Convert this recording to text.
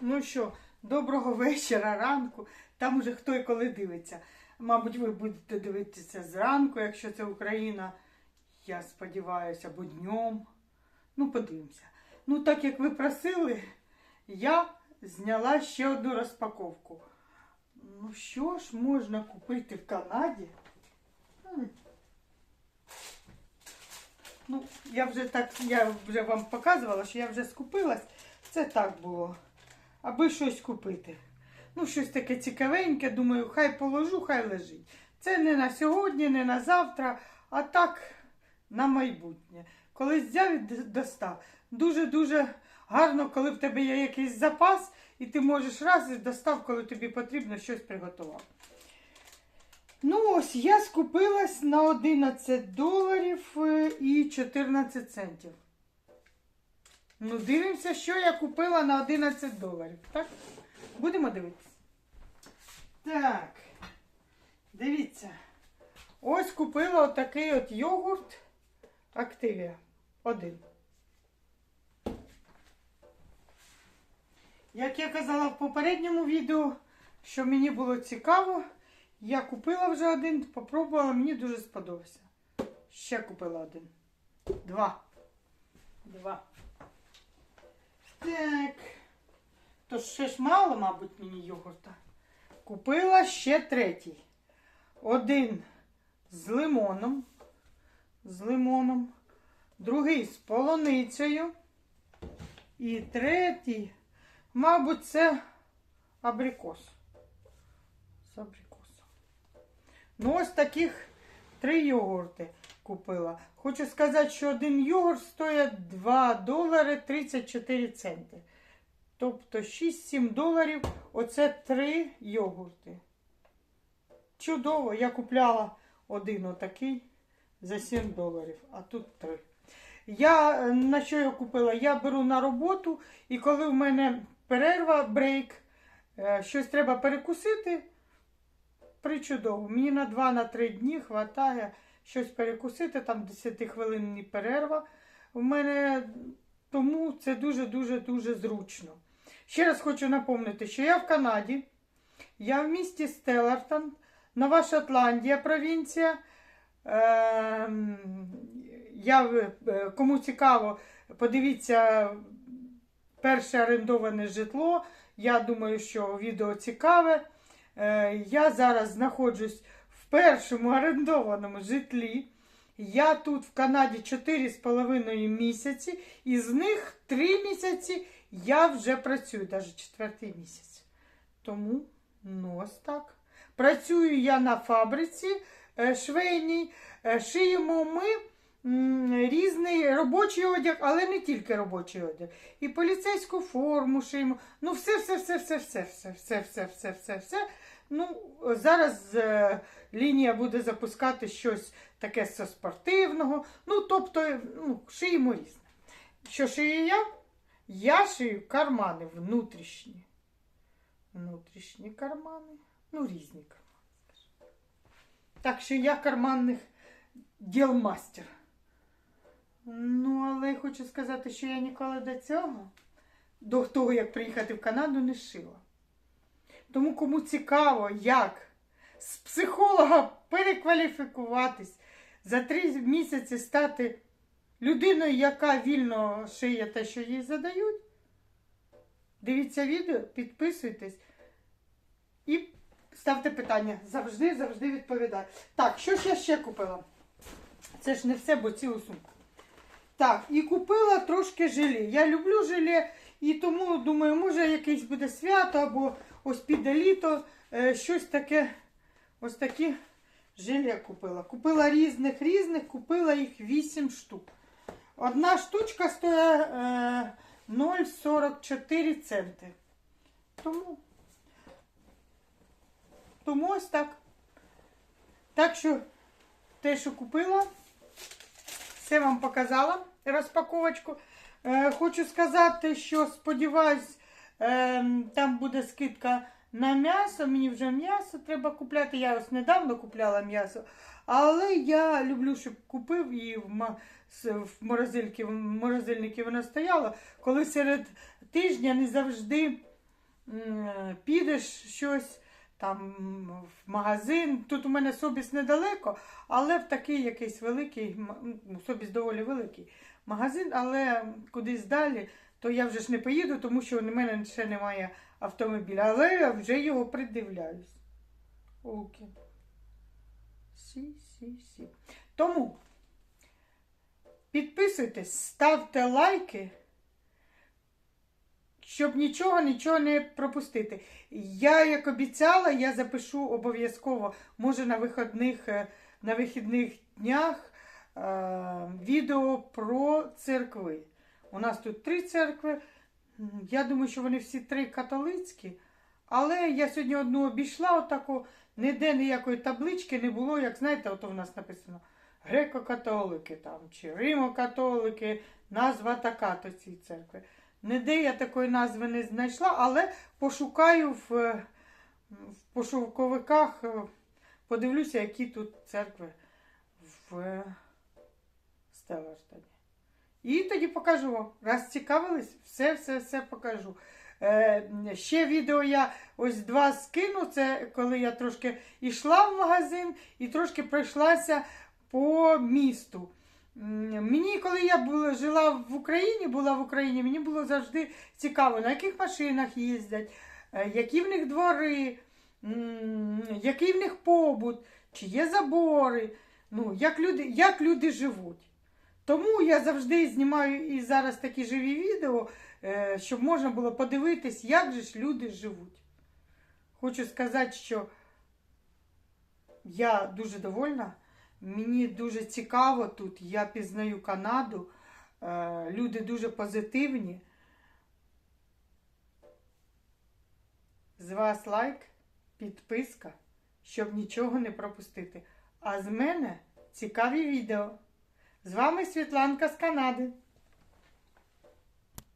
Ну що, доброго вечора, ранку. Там уже хто і коли дивиться. Мабуть, ви будете дивитися зранку, якщо це Україна, я сподіваюся, або днем. Ну, подивимося. Ну, так як ви просили, я зняла ще одну розпаковку. Ну, що ж можна купити в Канаді? Ну, я вже так, я вже вам показувала, що я вже скупилась. Це так було. Аби щось купити. Ну, щось таке цікавеньке, думаю, хай положу, хай лежить. Це не на сьогодні, не на завтра, а так на майбутнє. Колись взяв і достав. Дуже-дуже гарно, коли в тебе є якийсь запас, і ти можеш раз і достав, коли тобі потрібно щось приготував. Ну, ось я скупилась на 11 доларів е, і 14 центів. Ну, дивимося, що я купила на 11 доларів. Так? Будемо дивитися. Так. Дивіться. Ось купила отакий от йогурт Активія. Один. Як я казала в попередньому відео, що мені було цікаво, я купила вже один, попробувала, мені дуже сподобався. Ще купила один. Два. Два. Так. То ще ж мало, мабуть, мені йогурта. Купила ще третій. Один з лимоном. З лимоном. Другий з полуницею. І третій, мабуть, це абрикос. З абрикосом. Ну, ось таких три йогурти купила. Хочу сказати, що один йогурт стоїть 2 долари 34 центи. Тобто 6-7 доларів оце три йогурти. Чудово, я купляла один отакий за 7 доларів, а тут три. Я на що я купила? Я беру на роботу, і коли в мене перерва, брейк, е, щось треба перекусити, причудово. Мені на 2-3 дні вистачає щось перекусити, там 10 хвилинні перерва. У мене тому це дуже-дуже дуже зручно. Ще раз хочу напомнити, що я в Канаді, я в місті Стеллартон, Нова Шотландія, провінція. Ем, Я, е, кому цікаво, подивіться перше орендоване житло. Я думаю, що відео цікаве. Е, Я зараз знаходжусь першому орендованому житлі. Я тут в Канаді 4,5 місяці, і з них 3 місяці я вже працюю, навіть четвертий місяць. Тому ну ось так. Працюю я на фабриці е, швейній, Е, шиємо ми різний робочий одяг, але не тільки робочий одяг. І поліцейську форму шиємо. Ну, все, все, все, все, все, все, все, все, все, все, все. Ну, зараз е, лінія буде запускати щось таке зі спортивного. Ну, тобто, ну, шиємо різне. Що шию я? Я шию кармани внутрішні. Внутрішні кармани. Ну, різні кармани. скажімо. Так що я карманних діл мастер. Ну, але хочу сказати, що я ніколи до цього, до того, як приїхати в Канаду, не шила. Тому кому цікаво, як з психолога перекваліфікуватись, за три місяці стати людиною, яка вільно шиє те, що їй задають. Дивіться відео, підписуйтесь і ставте питання. Завжди, завжди відповідаю. Так, що ж я ще купила? Це ж не все, бо цілу сумку. Так, і купила трошки желе. Я люблю желе, і тому думаю, може якесь буде свято або ось піде літо, е, щось таке, ось такі желе купила. Купила різних різних, купила їх 8 штук. Одна штучка стоїть е, 0,44 центи. Тому, тому ось так. Так що те, що купила, все вам показала розпаковочку. Е, хочу сказати, що сподіваюсь, е, там буде скидка на м'ясо. Мені вже м'ясо треба купляти. Я ось недавно купляла м'ясо. Але я люблю, щоб купив і в, ма- в морозильнику воно стояло. Коли серед тижня не завжди підеш щось там в магазин. Тут у мене Собіс недалеко, але в такий якийсь великий, ну, Собіс доволі великий магазин, але кудись далі, то я вже ж не поїду, тому що у мене ще немає автомобіля. Але я вже його придивляюсь. Луки. Сі, сі, сі. Тому підписуйтесь, ставте лайки, щоб нічого, нічого не пропустити. Я, як обіцяла, я запишу обов'язково, може на вихідних, е, на вихідних днях е, відео про церкви. У нас тут три церкви. Я думаю, що вони всі три католицькі. Але я сьогодні одну обійшла, отаку, ніде ніякої таблички не було, як знаєте, ото в нас написано греко-католики там, чи римо-католики, назва така то цій церкви. Ніде я такої назви не знайшла, але пошукаю в, в пошуковиках, е, подивлюся, які тут церкви в Стелларстаді. І тоді покажу вам. Раз цікавились, все, все, все покажу. Е, ще відео я ось два скину. Це коли я трошки йшла в магазин і трошки пройшлася по місту. Мені, коли я була, жила в Україні, була в Україні, мені було завжди цікаво, на яких машинах їздять, е, які в них двори, який в них побут, чи є забори, ну, як люди, як люди живуть. Тому я завжди знімаю і зараз такі живі відео, е, щоб можна було подивитись, як же ж люди живуть. Хочу сказати, що я дуже довольна. Мені дуже цікаво тут. Я пізнаю Канаду. Е, Люди дуже позитивні. З вас лайк, підписка, щоб нічого не пропустити. А з мене цікаві відео. З вами Світланка з Канади.